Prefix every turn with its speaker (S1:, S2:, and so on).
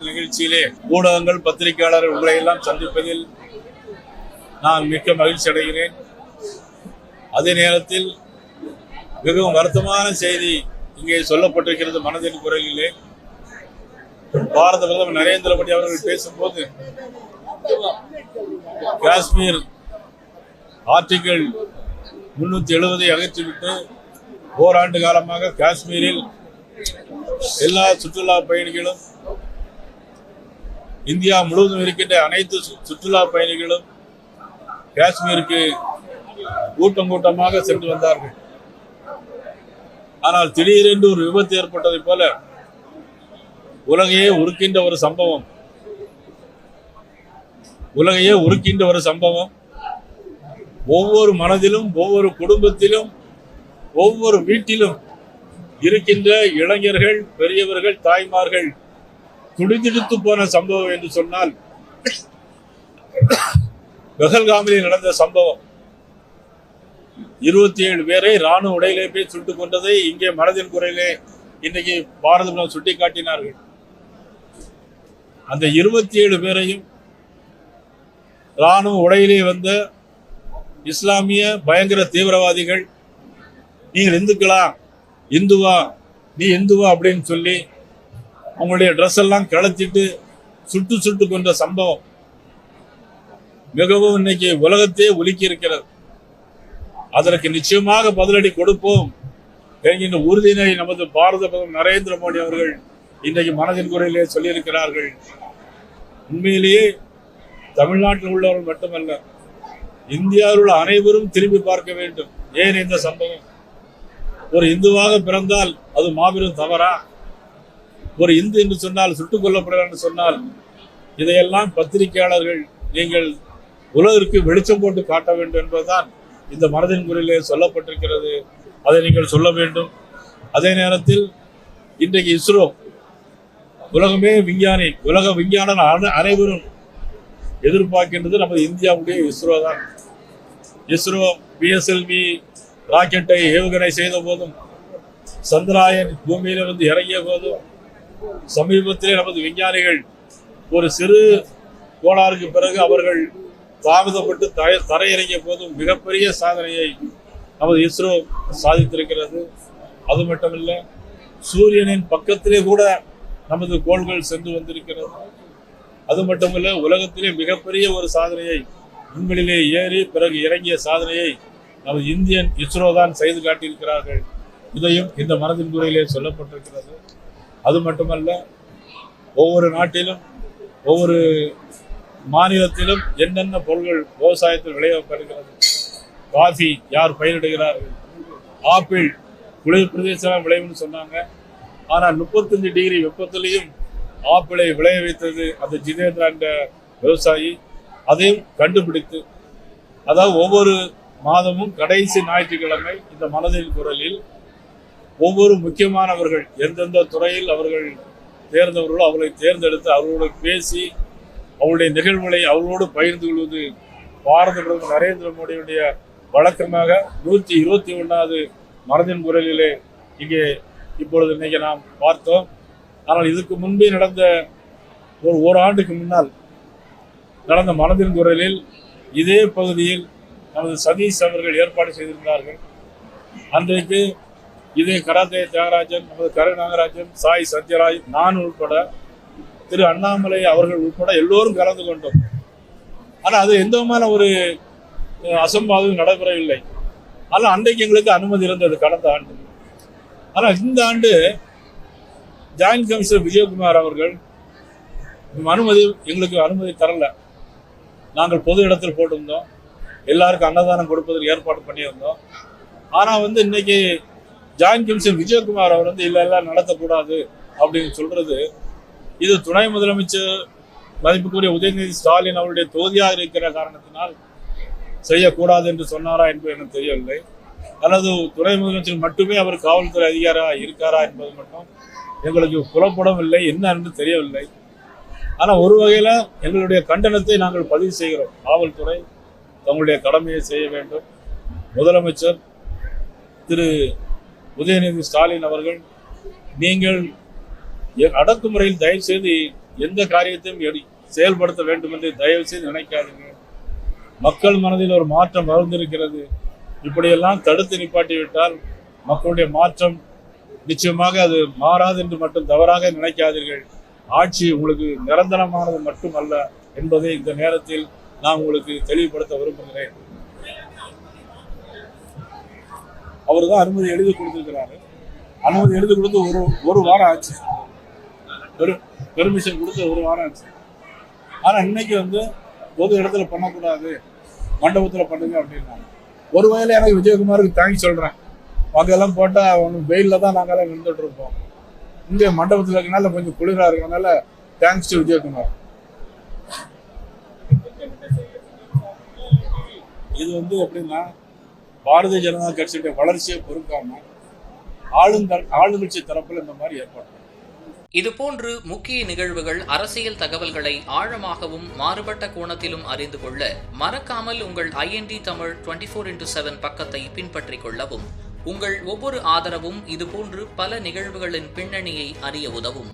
S1: நிகழ்ச்சியிலே ஊடகங்கள் பத்திரிகையாளர்கள் உங்களை எல்லாம் சந்திப்பதில் நான் மிக்க மகிழ்ச்சி அடைகிறேன். அதே நேரத்தில் மிகவும் வருத்தமான செய்தி இங்கே சொல்லப்பட்டிருக்கிறது மனதின் குரலிலே. பாரத பிரதமர் நரேந்திர மோடி அவர்கள் பேசும்போது காஷ்மீர் ஆர்டிகிள் முன்னூத்தி எழுபதை அகற்றிவிட்டு ஓராண்டு காலமாக காஷ்மீரில் எல்லா சுற்றுலா பயணிகளும் இந்தியா முழுவதும் இருக்கின்ற அனைத்து சு- சுற்றுலா பயணிகளும் காஷ்மீருக்கு கூட்டம் கூட்டமாக சென்று வந்தார்கள். ஆனால் திடீரென்று ஒரு விபத்து ஏற்பட்டதைப் போல உலகையே உருக்கின்ற ஒரு சம்பவம். உலகையே உருக்கின்ற ஒரு சம்பவம். ஒவ்வொரு மனதிலும் ஒவ்வொரு குடும்பத்திலும் ஒவ்வொரு வீட்டிலும் இருக்கின்ற இளைஞர்கள் பெரியவர்கள் தாய்மார்கள் துடிதுடித்து போன சம்பவம் என்று சொன்னால் பெஹல்காமில் நடந்த சம்பவம். இருபத்தி ஏழு பேரை ராணுவ உடையிலே போய் சுட்டுக் கொண்டதை இங்கே மனதின் குறையிலே இன்னைக்கு பாரத சுட்டி காட்டினார்கள் அந்த இருபத்தி ஏழு பேரையும் ராணுவ உடையிலே வந்த இஸ்லாமிய பயங்கர தீவிரவாதிகள் நீங்கள் இந்துக்களா? இந்துவா? நீ இந்துவா? அப்படின்னு சொல்லி அவங்களுடைய ட்ரெஸ் எல்லாம் கழத்திட்டு சுட்டு சுட்டு கொண்ட சம்பவம். மிகவும் இன்னைக்கு உலகத்தையே ஒலுக்கி இருக்கிறது அதற்கு நிச்சயமாக பதிலடி கொடுப்போம். என்கின்ற உறுதியினை நமது பாரத பிரதமர் நரேந்திர மோடி அவர்கள் இன்றைக்கு மனதின் குரலிலே சொல்லியிருக்கிறார்கள். உண்மையிலேயே தமிழ்நாட்டில் உள்ளவர்கள் மட்டுமல்ல இந்தியாவில் உள்ள அனைவரும் திரும்பி பார்க்க வேண்டும். ஏன் இந்த சம்பவம்? ஒரு இந்துவாக பிறந்தால் அது மாபெரும் தவறா? ஒரு இந்து என்று சொன்னால் சுட்டுக் கொல்லப்படுகிறார் என்று சொன்னால் இதையெல்லாம் பத்திரிகையாளர்கள் நீங்கள் உலகிற்கு வெளிச்சம் போட்டு காட்ட வேண்டும் என்பதுதான் இந்த மனதின் குரலிலே சொல்லப்பட்டிருக்கிறது. அதை நீங்கள் சொல்ல வேண்டும். அதே நேரத்தில் இன்றைக்கு இஸ்ரோ உலகமே விஞ்ஞானி உலக விஞ்ஞான அனைவரும் எதிர்பார்க்கின்றது நமது இந்தியாவுடைய இஸ்ரோ தான் இஸ்ரோ பிஎஸ்எல்வி ராக்கெட்டை ஏவுகணை செய்த போதும் சந்திராயன் பூமியிலிருந்து இறங்கிய போதும் சமீபத்திலே நமது விஞ்ஞானிகள் ஒரு சிறு கோளாறுக்கு பிறகு அவர்கள் தாமதப்பட்டு தய தரையிறங்கிய போதும் மிகப்பெரிய சாதனையை நமது இஸ்ரோ சாதித்திருக்கிறது. அது மட்டுமல்ல சூரியனின் பக்கத்திலே கூட நமது கோள்கள் சென்று வந்திருக்கிறது. அது மட்டுமல்ல உலகத்திலே மிகப்பெரிய ஒரு சாதனையை விண்வெளியிலே ஏறி பிறகு இறங்கிய சாதனையை நமது இந்தியன் இஸ்ரோ தான் செய்து காட்டியிருக்கிறார்கள். இதையும் இந்த மனதின் குறையிலே சொல்லப்பட்டிருக்கிறது. அது மட்டுமல்ல ஒவ்வொரு நாட்டிலும் ஒவ்வொரு மாநிலத்திலும் என்னென்ன பொருள்கள் விவசாயத்தில் விளையப்படுகிறது. காஃபி யார் பயிரிடுகிறார்கள்? ஆப்பிள் குளிர் பிரதேசம் விளைவுன்னு சொன்னாங்க. ஆனால் முப்பத்தஞ்சு டிகிரி வெப்பத்திலையும் ஆப்பிளை விளைய வைத்தது அந்த ஜிதேந்திரா என்ற விவசாயி. அதையும் கண்டுபிடித்து அதாவது ஒவ்வொரு மாதமும் கடைசி ஞாயிற்றுக்கிழமை இந்த மனதின் குரலில் ஒவ்வொரு முக்கியமானவர்கள் எந்தெந்த துறையில் அவர்கள் தேர்ந்தவர்களோ அவர்களை தேர்ந்தெடுத்து அவர்களோடு பேசி அவருடைய நிகழ்வுகளை அவர்களோடு பகிர்ந்து கொள்வது பாரத பிரதமர் நரேந்திர மோடியுடைய வழக்கமாக நூற்றி இருபத்தி ஒன்றாவது மனதின் குரலிலே இங்கே இப்பொழுது இன்னைக்கு நாம் பார்த்தோம். ஆனால் இதுக்கு முன்பே நடந்த ஒரு ஓராண்டுக்கு முன்னால் நடந்த மனதின் குரலில் இதே பகுதியில் நமது சதீஷ் அவர்கள் ஏற்பாடு செய்திருந்தார்கள் அன்றைக்கு இதே கராத்தே தியாகராஜன் நமது கரு நாகராஜன் சாய் சத்யராஜ் நான் உட்பட திரு அண்ணாமலை அவர்கள் உட்பட எல்லோரும் கலந்து கொண்டோம். ஆனால் அது எந்த விதமான ஒரு அசம்பாதம் நடைபெறவில்லை. ஆனால் அன்றைக்கு எங்களுக்கு அனுமதி இருந்தது கடந்த ஆண்டு. ஆனால் இந்த ஆண்டு ஜாயின்ட் கமிஷனர் விஜயகுமார் அவர்கள் அனுமதி எங்களுக்கு அனுமதி தரல. நாங்கள் பொது இடத்தில் போட்டிருந்தோம். எல்லாருக்கும் அன்னதானம் கொடுப்பதற்கு ஏற்பாடு பண்ணியிருந்தோம். ஆனால் வந்து இன்னைக்கு ஜாயின் கமிஷனர் விஜயகுமார் அவர் வந்து இல்லை எல்லாம் நடத்தக்கூடாது அப்படின்னு சொல்றது. இது துணை முதலமைச்சர் மதிப்புக்குரிய உதயநிதி ஸ்டாலின் அவருடைய தொகுதியாக இருக்கிற காரணத்தினால் செய்யக்கூடாது என்று சொன்னாரா என்பது எனக்கு தெரியவில்லை. அல்லது துணை முதலமைச்சர் மட்டுமே அவர் காவல்துறை அதிகாரா இருக்காரா என்பது மட்டும் எங்களுக்கு புலப்படவில்லை. என்ன என்று தெரியவில்லை. ஆனால் ஒரு வகையில் எங்களுடைய கண்டனத்தை நாங்கள் பதிவு செய்கிறோம். காவல்துறை தங்களுடைய கடமையை செய்ய வேண்டும். முதலமைச்சர் திரு உதயநிதி ஸ்டாலின் அவர்கள் நீங்கள் அடக்குமுறையில் தயவு செய்து எந்த காரியத்தையும் செயல்படுத்த வேண்டும் என்று தயவு செய்து நினைக்காதீங்க மக்கள் மனதில் ஒரு மாற்றம் வளர்ந்திருக்கிறது. இப்படியெல்லாம் தடுத்து நிப்பாட்டி விட்டால் மக்களுடைய மாற்றம் நிச்சயமாக அது மாறாது என்று மட்டும் தவறாக நினைக்காதீர்கள். ஆட்சி உங்களுக்கு நிரந்தரமானது மட்டுமல்ல என்பதை இந்த நேரத்தில் நான் உங்களுக்கு தெளிவுபடுத்த விரும்புகிறேன். அவர் தான் அனுமதி எழுதி கொடுத்துருக்கிறாரு. அனுமதி எழுதி கொடுத்து ஒரு ஒரு வாரம் ஆச்சு. பெர்மிஷன் கொடுத்து ஒரு வாரம் ஆச்சு. ஆனால் இன்னைக்கு வந்து பொது இடத்துல பண்ணக்கூடாது. மண்டபத்தில் பண்ணுங்க அப்படின்னாங்க. ஒரு வகையில் எனக்கு விஜயகுமாருக்கு தேங்க்ஸ் சொல்கிறேன் அங்கெல்லாம் போட்டால் ஒன்று வெயில்ல தான் நாங்கள் நின்றுட்டு இருப்போம். இங்கே மண்டபத்தில் இருக்கனால கொஞ்சம் குளிராக இருக்கிறனால தேங்க்ஸ் டு விஜயகுமார். இது வந்து எப்படின்னா பாரதிய ஜனதா கட்சியுடைய வளர்ச்சியை பொறுக்காம ஆளுந்த ஆளுங்கட்சி தரப்பில் இந்த மாதிரி ஏற்பாடு
S2: இதுபோன்று முக்கிய நிகழ்வுகள் அரசியல் தகவல்களை ஆழமாகவும் மாறுபட்ட கோணத்திலும் அறிந்து கொள்ள மறக்காமல் உங்கள் IND Tamil twenty four into seven பக்கத்தை பின்பற்றிக் கொள்ளவும். உங்கள் ஒவ்வொரு ஆதரவும் இதுபோன்று பல நிகழ்வுகளின் பின்னணியை அறிய உதவும்.